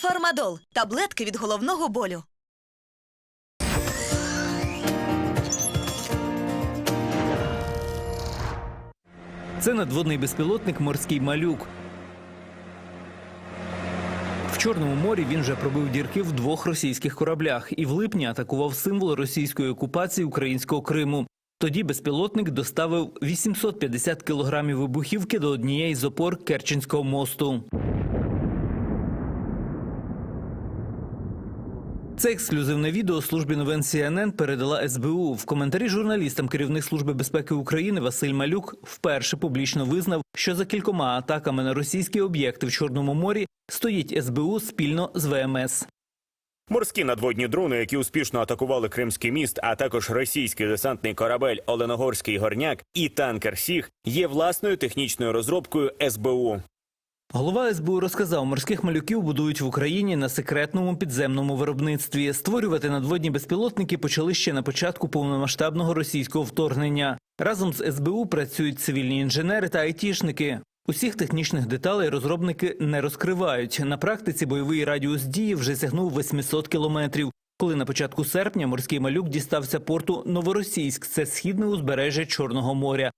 Фармадол таблетки від головного болю. Це надводний безпілотник морський малюк. В Чорному морі він вже пробив дірки в двох російських кораблях і в липні атакував символ російської окупації українського Криму. Тоді безпілотник доставив 850 кілограмів вибухівки до однієї з опор Керченського мосту. Це ексклюзивне відео службі новин CNN передала СБУ. В коментарі журналістам керівник служби безпеки України Василь Малюк вперше публічно визнав, що за кількома атаками на російські об'єкти в Чорному морі стоїть СБУ спільно з ВМС. Морські надводні дрони, які успішно атакували Кримський міст, а також російський десантний корабель Оленогорський горняк і танкер Сіг, є власною технічною розробкою СБУ. Голова СБУ розказав, морських малюків будують в Україні на секретному підземному виробництві. Створювати надводні безпілотники почали ще на початку повномасштабного російського вторгнення. Разом з СБУ працюють цивільні інженери та айтішники. Усіх технічних деталей розробники не розкривають. На практиці бойовий радіус дії вже сягнув 800 кілометрів. Коли на початку серпня морський малюк дістався порту Новоросійськ, це східне узбережжя Чорного моря.